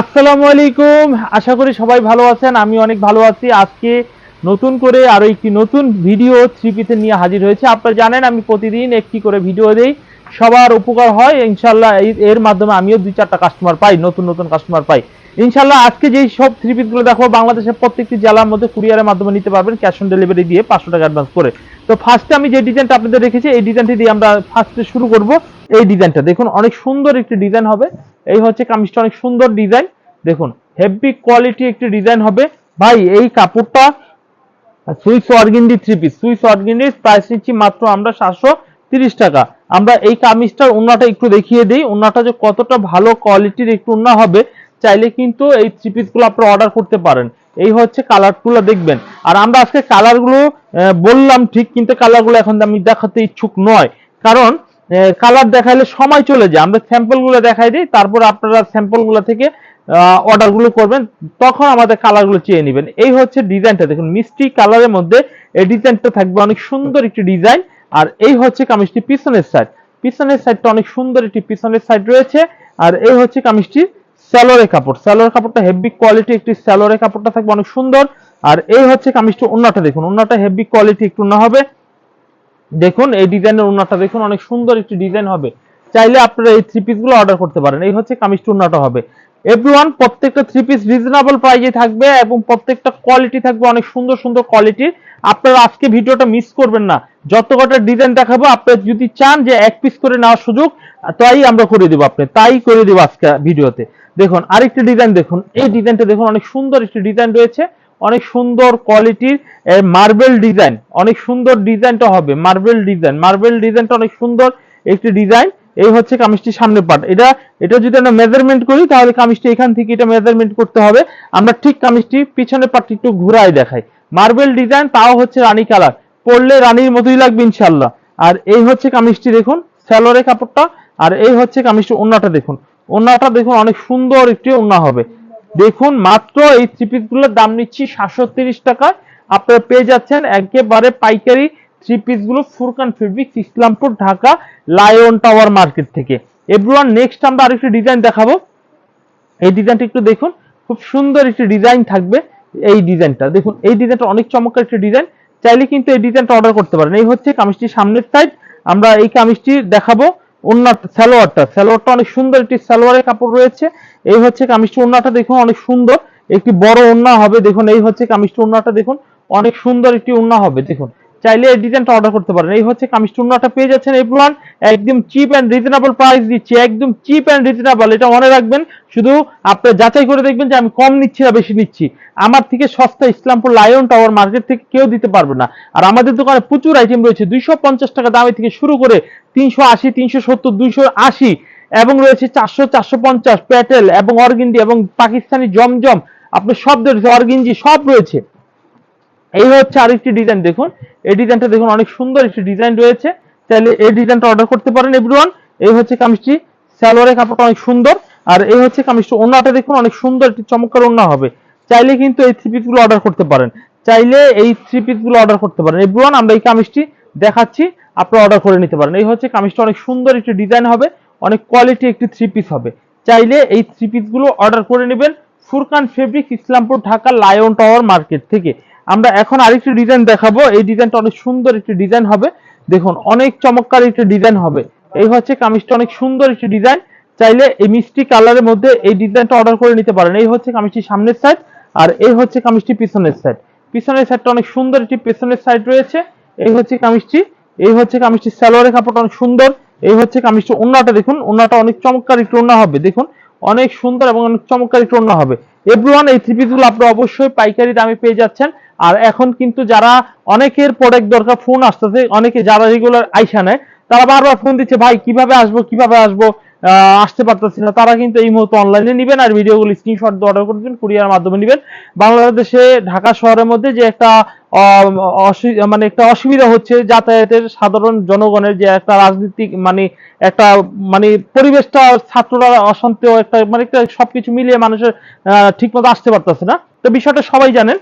আসসালামু আলাইকুম। আশা করি সবাই ভালো আছেন, আমি অনেক ভালো আছি। আজকে নতুন করে আরও একটি নতুন ভিডিও থ্রি পিসের নিয়ে হাজির হয়েছে। আপনারা জানেন আমি প্রতিদিন একটি করে ভিডিও দেই, সবার উপকার হয়। ইনশাল্লাহ এর মাধ্যমে আমিও দুই চারটা কাস্টমার পাই, নতুন নতুন কাস্টমার পাই। ইনশাল্লাহ আজকে যেই সব থ্রি পিসগুলো দেখো, বাংলাদেশের প্রত্যেকটি জেলার মধ্যে কুরিয়ারের মাধ্যমে নিতে পারবেন ক্যাশ অন ডেলিভারি দিয়ে পাঁচশো টাকা অ্যাডভান্স করে। তো ফার্স্টে আমি যে ডিজাইনটা আপনাদের রেখেছি, এই ডিজাইনটি দিয়ে আমরা ফার্স্টে শুরু করব। এই ডিজাইনটা দেখুন, অনেক সুন্দর একটি ডিজাইন হবে। এই হচ্ছে কামিজটা, অনেক সুন্দর ডিজাইন দেখুন হেভি কোয়ালিটি একটি ডিজাইন হবে। ভাই, এই কাপড়টা Swiss organdy three piece Swiss অর্গিন্ডির price নিচ্ছি মাত্র আমরা সাতশো তিরিশ টাকা। আমরা এই কামিজটার উন্নাটা একটু দেখিয়ে দিই। উন্নাটা যে কতটা ভালো কোয়ালিটির একটু উন্না হবে, চাইলে কিন্তু এই থ্রি পিসগুলো আপনারা অর্ডার করতে পারেন। এই হচ্ছে কালারগুলো দেখবেন। আর আমরা আজকে কালারগুলো বললাম ঠিক, কিন্তু কালারগুলো এখন আমি দেখাতে ইচ্ছুক নয়। কারণ কালার দেখাইলে সময় চলে যায়। আমরা স্যাম্পলগুলো দেখাই দিই, তারপর আপনারা স্যাম্পলগুলো থেকে অর্ডারগুলো করবেন, তখন আমাদের কালারগুলো চেয়ে নেবেন। এই হচ্ছে ডিজাইনটা দেখুন, মিষ্টি কালারের মধ্যে এই ডিজাইনটা থাকবে অনেক সুন্দর একটি ডিজাইন আর এই হচ্ছে কামিজটি পিছনের সাইড পিছনের সাইডটা অনেক সুন্দর একটি পিছনের সাইড রয়েছে। আর এই হচ্ছে কামিজটি স্যালোরে কাপড়। স্যালোর কাপড়টা হেভি কোয়ালিটি একটি স্যালোরে কাপড়টা থাকবে অনেক সুন্দর। আর এই হচ্ছে কামিজটা ওন্নাটা দেখুন। ওন্নাটা হেভি কোয়ালিটি একটু না হবে। দেখুন, এই ডিজাইনের ওন্নাটা দেখুন, অনেক সুন্দর একটি ডিজাইন হবে। চাইলে আপনারা এই থ্রি পিসগুলো অর্ডার করতে পারেন। এই হচ্ছে কামিজটা ওন্নাটা হবে। এভরিওয়ান প্রত্যেকটা থ্রি পিস রিজনেবল প্রাইজে থাকবে এবং প্রত্যেকটা কোয়ালিটি থাকবে, অনেক সুন্দর সুন্দর কোয়ালিটির আপনারা আজকে ভিডিওটা মিস করবেন না। যত কটা ডিজাইন দেখাবো, আপনারা যদি চান যে এক পিস করে নেওয়ার সুযোগ, তাই আমরা করে দেবো আপনি তাই করে দেবো আজকে ভিডিওতে। দেখুন, আরেকটি ডিজাইন দেখুন। এই ডিজাইনটা দেখুন, অনেক সুন্দর একটি ডিজাইন রয়েছে। অনেক সুন্দর কোয়ালিটির মার্বেল ডিজাইন অনেক সুন্দর ডিজাইনটা হবে মার্বেল ডিজাইন মার্বেল ডিজাইনটা অনেক সুন্দর একটি ডিজাইন এই হচ্ছে কামিজটির সামনের পার্ট এটা এটা যদি আমরা মেজারমেন্ট করি, তাহলে কামিজটি এখান থেকে এটা মেজারমেন্ট করতে হবে। আমরা ঠিক কামিজটি পিছনের পার্টটি একটু ঘুরাই দেখাই। মার্বেল ডিজাইন তাও হচ্ছে রানী কালার পরলে রানীর মতোই লাগবে ইনশাল্লাহ আর এই হচ্ছে কামিজটি দেখুন স্যালোরে কাপড়টা। আর এই হচ্ছে কামিজটি ওন্নাটা দেখুন। ওন্নাটা দেখুন, অনেক সুন্দর একটি ওন্না হবে। দেখুন, মাত্র এই থ্রি পিসগুলোর দাম নিচ্ছি সাতশো টাকায়। আপনারা পেয়ে যাচ্ছেন একেবারে পাইকারি থ্রি পিসগুলো Furqan fabrics Islampur Dhaka lion tower market থেকে। এভরিওয়ান নেক্সট আমরা আরেকটি ডিজাইন দেখাবো। এই ডিজাইনটা একটু দেখুন। খুব সুন্দর একটি ডিজাইন থাকবে এই ডিজাইনটা দেখুন, এই ডিজাইনটা অনেক চমৎকার একটি ডিজাইন চাইলে কিন্তু এই ডিজাইনটা অর্ডার করতে পারেন। এই হচ্ছে কামিজটির সামনের সাইড আমরা এই কামিজটি দেখাবো ওন্না সালোয়ারটা। সালোয়ারটা অনেক সুন্দর একটি সালোয়ারের কাপড় রয়েছে। এই হচ্ছে কামিজটি ওন্নাটা দেখুন, অনেক সুন্দর। একটি বড় ওন্না হবে। দেখুন, এই হচ্ছে কামিজটি ওন্নাটা দেখুন। অনেক সুন্দর একটি ওন্না হবে। দেখুন চাইলে এই ডিজাইনটা অর্ডার করতে পারেন। এই হচ্ছে কামিজ টুনাটা পেয়ে যাচ্ছেন এভরিওয়ান একদম চিপ এন্ড রিজনেবল প্রাইস দিচ্ছি, একদম চিপ এন্ড রিজনেবল এটা মনে রাখবেন, শুধু আপনি যাচাই করে দেখবেন যে আমি কম নিচ্ছি না বেশি নিচ্ছি। আমার থেকে সস্তা ইসলামপুর লায়ন টাওয়ার মার্কেট থেকে কেউ দিতে পারবে না। আর আমাদের দোকানে প্রচুর আইটেম রয়েছে, দুইশো পঞ্চাশ টাকা দামে থেকে শুরু করে তিনশো আশি, তিনশো সত্তর, দুইশো আশি, এবং রয়েছে চারশো চারশো পঞ্চাশ প্যাটেল এবং অর্গিন্ডি এবং পাকিস্তানি জমজম। আপনার সব রয়েছে অর্গিনজি সব রয়েছে। এই হচ্ছে আরেকটি ডিজাইন দেখুন। এই ডিজাইনটা দেখুন, অনেক সুন্দর একটি ডিজাইন রয়েছে। তাহলে এই ডিজাইনটা অর্ডার করতে পারেন এভরিওয়ান এই হচ্ছে কামিজটি সালোয়ারের কাপড়টা অনেক সুন্দর। আর এই হচ্ছে কামিজটি ওন্নাটা দেখুন, অনেক সুন্দর, একটি চমৎকার ওন্না হবে। চাইলে কিন্তু এই থ্রি পিসগুলো অর্ডার করতে পারেন। চাইলে এই থ্রি পিসগুলো অর্ডার করতে পারেন। এভরিওয়ান আমরা এই কামিজটি দেখাচ্ছি, আপনারা অর্ডার করে নিতে পারেন। এই হচ্ছে কামিজটা, অনেক সুন্দর একটি ডিজাইন হবে, অনেক কোয়ালিটি একটি থ্রি পিস হবে। চাইলে এই থ্রি পিসগুলো অর্ডার করে নেবেন। Furqan fabric Islampur, Dhaka lion tower market থেকে। আমরা এখন আরেকটি ডিজাইন দেখাবো। এই ডিজাইনটা অনেক সুন্দর একটি ডিজাইন হবে। দেখুন, অনেক চমৎকার একটি ডিজাইন হবে। এই হচ্ছে কামিজটা, অনেক সুন্দর একটি ডিজাইন চাইলে এই মিষ্টি কালারের মধ্যে এই ডিজাইনটা অর্ডার করে নিতে পারেন। এই হচ্ছে কামিজটি সামনের সাইড আর এই হচ্ছে কামিজটি পিছনের সাইড পিছনের সাইডটা অনেক সুন্দর একটি পেছনের সাইড রয়েছে। এই হচ্ছে কামিজটি, এই হচ্ছে কামিজটি সালোয়ারের কাপড়টা অনেক সুন্দর। এই হচ্ছে কামিজটি ওন্নাটা দেখুন ওন্নাটা অনেক চমৎকার একটু ওন্না হবে। দেখুন, অনেক সুন্দর এবং অনেক চমৎকার একটু ওন্না হবে। এভরিওয়ান এই থ্রি পিসগুলো আপনারা অবশ্যই পাইকারি দামে পেয়ে যাচ্ছেন। আর এখন কিন্তু যারা অনেকের প্রোডাক্ট দরকার ফোন আসতেছে অনেকে যারা রেগুলার আইসা নেয় তারা বারবার ফোন দিচ্ছে ভাই কীভাবে আসব কীভাবে আসব? আসতে পারতেছি না। তারা কিন্তু এই মুহূর্তে অনলাইনে নেবেন আর ভিডিওগুলো স্ক্রিনশট দিয়ে অর্ডার করে দিবেন কুরিয়ার মাধ্যমে নেবেন। বাংলাদেশে ঢাকা শহরের মধ্যে যে একটা মানে একটা অসুবিধা হচ্ছে যাতায়াতের সাধারণ জনগণের যে একটা রাজনীতিক মানে একটা মানে পরিবেশটা ছাত্ররা অশান্তি ও একটা মানে একটা সবকিছু মিলিয়ে মানুষের আহ, ঠিকমতো আসতে পারতেছে না। তো বিষয়টা সবাই জানেন।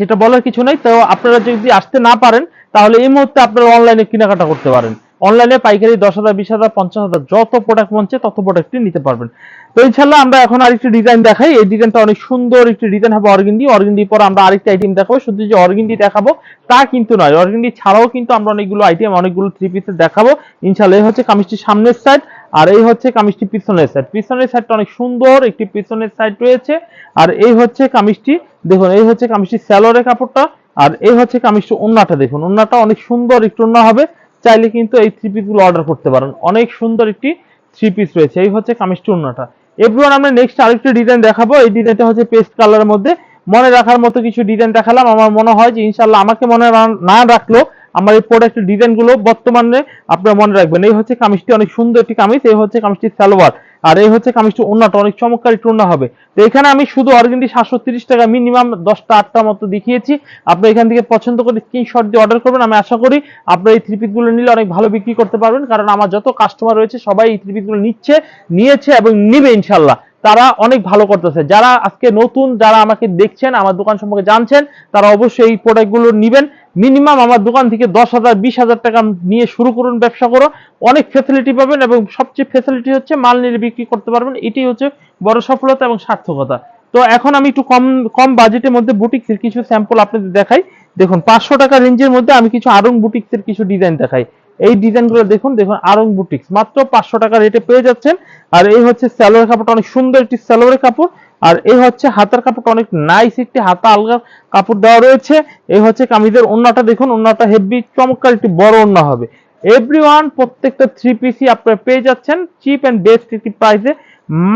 যেটা বলার কিছু নাই, তো আপনারা যদি আসতে না পারেন, তাহলে এই মুহূর্তে আপনারা অনলাইনে কেনাকাটা করতে পারেন। অনলাইনে পাইকারি দশ হাজার, বিশ হাজার, পঞ্চাশ হাজার, যত প্রোডাক্ট মঞ্চে তত প্রোডাক্টই নিতে পারবেন। তো ইনশাল্লাহ আমরা এখন আরেকটি ডিজাইন দেখাই। এই ডিজাইনটা অনেক সুন্দর একটি ডিজাইন হবে অর্গিন্ডি অর্গিন্ডি পর আমরা আরেকটি আইটেম দেখাবো। শুধু যে অর্গিন্ডি দেখাবো, তা কিন্তু নয়। অর্গিন্ডি ছাড়াও কিন্তু আমরা অনেকগুলো আইটেম অনেকগুলো থ্রি পিসের দেখাবো। ইনশাল্লাহ হচ্ছে কামিজটির সামনের সাইড আর এই হচ্ছে কামিজটি পিছনের সাইড পিছনের সাইডটা অনেক সুন্দর, একটি পিছনের সাইড রয়েছে। আর এই হচ্ছে কামিজটি, দেখুন, এই হচ্ছে কামিজটি স্যালোরের কাপড়টা, আর এই হচ্ছে কামিজটি ওন্নাটা, দেখুন, ওন্নাটা অনেক সুন্দর একটু ওন্না হবে, চাইলে কিন্তু এই থ্রি পিসগুলো অর্ডার করতে পারেন। অনেক সুন্দর একটি থ্রি পিস রয়েছে, এই হচ্ছে কামিজটি ওন্নাটা। এবার আমরা নেক্সট আরেকটি ডিজাইন দেখাবো, এই ডিজাইনটা হচ্ছে পেস্ট কালারের মধ্যে। মনে রাখার মতো কিছু ডিজাইন দেখালাম, আমার মনে হয় যে ইনশাল্লাহ আমাকে মনে না রাখলেও আমার এই প্রোডাক্টের ডিজাইনগুলো বর্তমানে আপনারা মনে রাখবেন। এই হচ্ছে কামিজটি, অনেক সুন্দর একটি কামিজ। এই হচ্ছে কামিজটি সালোয়ার। আর এই হচ্ছে কামিজটি ওন্নাটা অনেক চমৎকার একটু ওন্না হবে। তো এখানে আমি শুধু অর্গেন্ডি সাতশো তিরিশ টাকা মিনিমাম দশটা আটটা মতো দেখিয়েছি। আপনি এখান থেকে পছন্দ করে স্ক্রিনশট দিয়ে অর্ডার করবেন। আমি আশা করি আপনার এই থ্রি গুলো নিলে অনেক ভালো বিক্রি করতে পারবেন। কারণ আমার যত কাস্টমার রয়েছে, সবাই এই থ্রি গুলো নিচ্ছে, নিয়েছে এবং নিবে ইনশাল্লাহ তারা অনেক ভালো করতেছে। যারা আজকে নতুন, যারা আমাকে দেখছেন, আমার দোকান সম্পর্কে জানছেন, তারা অবশ্যই এই প্রোডাক্টগুলো নিবেন। মিনিমাম আমার দোকান থেকে দশ হাজার, বিশ হাজার টাকা নিয়ে শুরু করুন, ব্যবসা করো। অনেক ফেসিলিটি পাবেন এবং সবচেয়ে ফেসিলিটি হচ্ছে মাল নিলে বিক্রি করতে পারবেন। এটি হচ্ছে বড় সফলতা এবং সার্থকতা। তো এখন আমি একটু কম কম বাজেটের মধ্যে বুটিক্সের কিছু স্যাম্পল আপনাদের দেখাই। দেখুন, পাঁচশো টাকা রেঞ্জের মধ্যে আমি কিছু আরং বুটিক্সের কিছু ডিজাইন দেখাই। এই ডিজাইনগুলো দেখুন দেখুন, আরং বুটিক্স মাত্র পাঁচশো টাকা রেটে পেয়ে যাচ্ছেন। আর এই হচ্ছে স্যালোয়ার কাপড়টা অনেক সুন্দর একটি স্যালোয়ারের কাপড়। আর এই হচ্ছে হাতার কাপড়টা অনেক নাইস একটি হাতা আলগা কাপড় দেওয়া রয়েছে। এই হচ্ছে কামিজের ওন্নাটা দেখুন, ওন্নাটা হেভি চমৎকার একটি বড় ওন্না হবে। এভরিওয়ান প্রত্যেকটা থ্রি পিসি আপনারা পেয়ে যাচ্ছেন। চিপ অ্যান্ড বেস্ট একটি প্রাইসে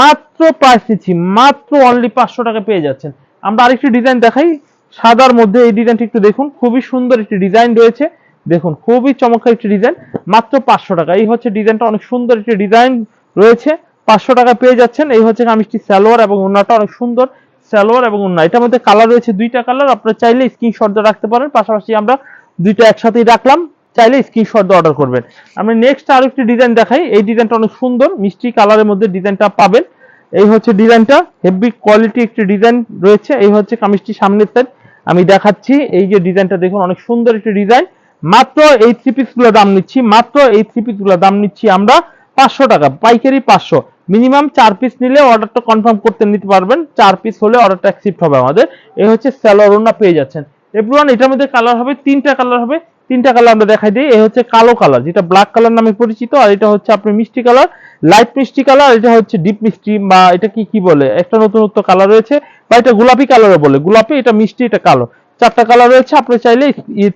মাত্র প্রাইস দিচ্ছি, মাত্র অনলি পাঁচশো টাকা পেয়ে যাচ্ছেন। আমরা আরেকটি ডিজাইন দেখাই। সাদার মধ্যে এই ডিজাইনটি একটু দেখুন, খুবই সুন্দর একটি ডিজাইন রয়েছে। দেখুন, খুবই চমৎকার একটি ডিজাইন মাত্র পাঁচশো টাকা। এই হচ্ছে ডিজাইনটা অনেক সুন্দর একটি ডিজাইন রয়েছে। পাঁচশো টাকা পেয়ে যাচ্ছেন। এই হচ্ছে কামিজটি সালোয়ার এবং ওন্নাটা অনেক সুন্দর, সালোয়ার এবং ওন্না এটার মধ্যে কালার রয়েছে দুইটা কালার আপনারা চাইলে স্ক্রিনশট রাখতে পারেন। পাশাপাশি আমরা দুইটা একসাথেই রাখলাম, চাইলে স্ক্রিনশট দিয়ে অর্ডার করবেন। আমরা নেক্সট আরও একটি ডিজাইন দেখাই। এই ডিজাইনটা অনেক সুন্দর, মিষ্টি কালারের মধ্যে ডিজাইনটা পাবেন। এই হচ্ছে ডিজাইনটা হেভি কোয়ালিটি একটি ডিজাইন রয়েছে। এই হচ্ছে কামিজটি সামনের সাইড আমি দেখাচ্ছি, এই যে ডিজাইনটা দেখুন, অনেক সুন্দর একটি ডিজাইন মাত্র এই থ্রি পিসগুলো দাম নিচ্ছি, মাত্র এই থ্রি পিসগুলো দাম নিচ্ছি আমরা পাঁচশো টাকা, পাইকারি পাঁচশো। মিনিমাম চার পিস নিলে অর্ডারটা কনফার্ম করতে নিতে পারবেন, চার পিস হলে অর্ডারটা অ্যাকসেপ্ট হবে আমাদের। এই হচ্ছে স্যালোরোনা পেয়ে যাচ্ছেন। এভরিওয়ান এটার মধ্যে কালার হবে, তিনটা কালার হবে, তিনটা কালার আমরা দেখাই দিই। এই হচ্ছে কালো কালার যেটা ব্ল্যাক কালার নামে পরিচিত, আর এটা হচ্ছে আপনার মিষ্টি কালার লাইট মিষ্টি কালার এটা হচ্ছে ডিপ মিষ্টি, বা এটা কি কি বলে? একটা নতুনত্ব কালার রয়েছে, বা এটা গোলাপি কালারও বলে। গোলাপি, এটা মিষ্টি, এটা কালো। চারটা কালার রয়েছে, আপনি চাইলে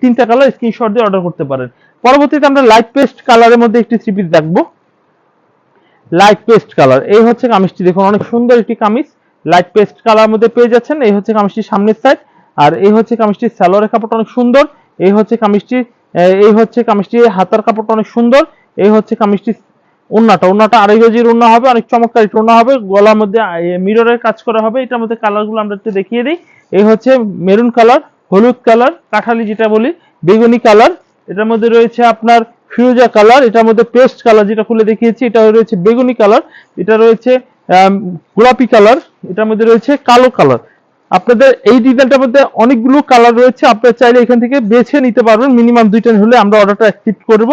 তিনটা কালার স্ক্রিনশট দিয়ে অর্ডার করতে পারেন। পরবর্তীতে আমরা লাইট পেস্ট কালারের মধ্যে একটি থ্রি পিস দেখব। লাইট পেস্ট কালার এই হচ্ছে কামিজটি। দেখুন, অনেক সুন্দর একটি কামিজ। লাইট পেস্ট কালার মধ্যে পেয়ে যাচ্ছেন, এই হচ্ছে কামিজটির সামনের সাইড আর এই হচ্ছে কামিজটির স্যালোয়ারের কাপড়টা অনেক সুন্দর। এই হচ্ছে কামিজটি এই হচ্ছে কামিজটির হাতার কাপড়টা অনেক সুন্দর। এই হচ্ছে কামিজটি ওন্নাটা ওন্নাটা আড়াই গজির ওন্না হবে, অনেক চমৎকার ওন্না হবে। গলার মধ্যে মিররের কাজ করা হবে। এটার মধ্যে কালারগুলো আমরা একটু দেখিয়ে দিই। এই হচ্ছে মেরুন কালার, হলুদ কালার, কাঠালি যেটা বলি, বেগুনি কালার। এটার মধ্যে রয়েছে আপনার ফিরোজা কালার, এটার মধ্যে পেস্ট কালার যেটা খুলে দেখিয়েছি এটা রয়েছে বেগুনি কালার। এটা রয়েছে গোলাপি কালার, এটার মধ্যে রয়েছে কালো কালার। আপনাদের এই ডিজাইনটার মধ্যে অনেকগুলো কালার রয়েছে, আপনারা চাইলে এখান থেকে বেছে নিতে পারবেন। মিনিমাম দুইটা হলে আমরা অর্ডারটা অ্যাকসেপ্ট করব।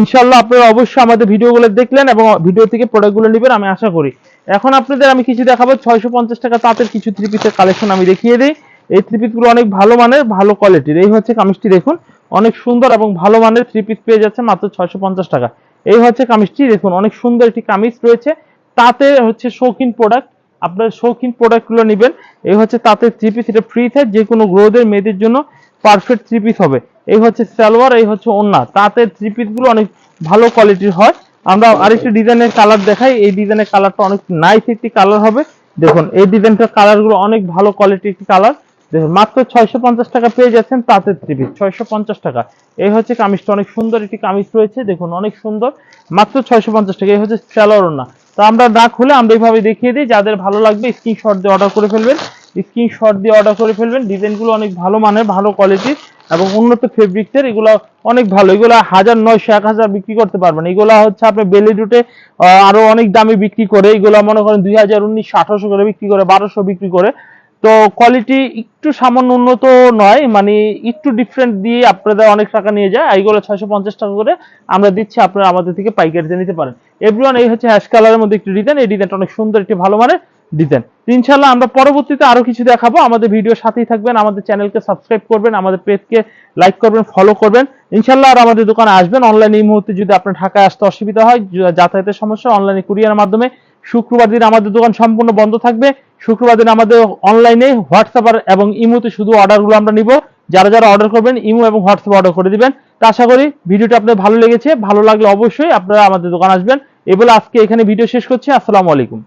ইনশাল্লাহ আপনারা অবশ্যই আমাদের ভিডিওগুলো দেখলেন এবং ভিডিও থেকে প্রোডাক্টগুলো নেবেন, আমি আশা করি। এখন আপনাদের আমি কিছু দেখাবো। ছয়শো পঞ্চাশ টাকা তাঁতের কিছু থ্রি পিসের কালেকশন আমি দেখিয়ে দিই। এই থ্রি পিসগুলো অনেক ভালো মানের, ভালো কোয়ালিটির এই হচ্ছে কামিজটি দেখুন, অনেক সুন্দর এবং ভালো মানের থ্রি পিস পেয়ে যাচ্ছে মাত্র ছয়শো পঞ্চাশ টাকা। এই হচ্ছে কামিজটি, দেখুন, অনেক সুন্দর একটি কামিজ রয়েছে। তাতে হচ্ছে শৌখিন প্রোডাক্ট আপনার শৌখিন প্রোডাক্টগুলো নেবেন। এই হচ্ছে তাতে থ্রি পিস এটা ফ্রি থাকে যে কোনো গ্রোদের মেয়েদের জন্য পারফেক্ট থ্রি পিস হবে। এই হচ্ছে সালোয়ার, এই হচ্ছে ওন্না তাতে থ্রি পিসগুলো অনেক ভালো কোয়ালিটির হয়। আমরা আরেকটি ডিজাইনের কালার দেখাই। এই ডিজাইনের কালারটা অনেক নাইস একটি কালার হবে। দেখুন, এই ডিজাইনটার কালারগুলো অনেক ভালো কোয়ালিটির একটি কালার দেখুন, মাত্র ছয়শো পঞ্চাশ টাকা পেয়ে যাচ্ছেন তাঁতের থ্রি ছয়শো পঞ্চাশ টাকা। এই হচ্ছে কামিজটা, অনেক সুন্দর একটি কামিজ রয়েছে। দেখুন, অনেক সুন্দর। মাত্র ছয়শো পঞ্চাশ টাকা। এই হচ্ছে স্যালোর না তো আমরা না খুলে আমরা এইভাবে দেখিয়ে দিই। যাদের ভালো লাগবে স্ক্রিনশট দিয়ে অর্ডার করে ফেলবেন। স্ক্রিনশট দিয়ে অর্ডার করে ফেলবেন। ডিজাইনগুলো অনেক ভালো মানের, ভালো কোয়ালিটির এবং উন্নত ফেব্রিক্সের এগুলো অনেক ভালো। এগুলো হাজার নয়শো, এক হাজার বিক্রি করতে পারবেন। এগুলো হচ্ছে আপনি বেলি রুটে আরও অনেক দামে বিক্রি করে। এগুলো মনে করেন দুই হাজার উনিশশো, আঠারোশো করে বিক্রি করে, বারোশো বিক্রি করে। তো কোয়ালিটি একটু সামান্য উন্নত নয় মানে একটু ডিফারেন্ট দিয়ে আপনাদের অনেক টাকা নিয়ে যায় এইগুলো ছয়শো পঞ্চাশ টাকা করে আমরা দিচ্ছি, আপনারা আমাদের থেকে পাইকারিতে নিতে পারেন। এভরিওয়ান এই হচ্ছে হ্যাশ কালারের মধ্যে একটি ডিজাইন এই ডিজাইনটা অনেক সুন্দর, একটি ভালো মানের ডিজাইন ইনশাল্লাহ আমরা পরবর্তীতে আরও কিছু দেখাবো, আমাদের ভিডিওর সাথেই থাকবেন, আমাদের চ্যানেলকে সাবস্ক্রাইব করবেন, আমাদের পেজকে লাইক করবেন ফলো করবেন। ইনশাল্লাহ আর আমাদের দোকানে আসবেন অনলাইনে এই মুহূর্তে যদি আপনার ঢাকায় আসতে অসুবিধা হয় যাতায়াতের সমস্যা অনলাইনে কুরিয়ারের মাধ্যমে শুক্রবার দিন আমাদের দোকান সম্পূর্ণ বন্ধ থাকবে। শুক্রবার দিন আমাদের অনলাইনে হোয়াটসঅ্যাপ এবং ইমোতে শুধু অর্ডারগুলো আমরা নিব। যারা যারা অর্ডার করবেন, ইমো এবং হোয়াটসঅ্যাপ অর্ডার করে দিবেন। তো আশা করি ভিডিওটা আপনাদের ভালো লেগেছে। ভালো লাগলে অবশ্যই আপনারা আমাদের দোকান আসবেন। এ বলে আজকে এখানে ভিডিও শেষ করছি। আসসালামু আলাইকুম।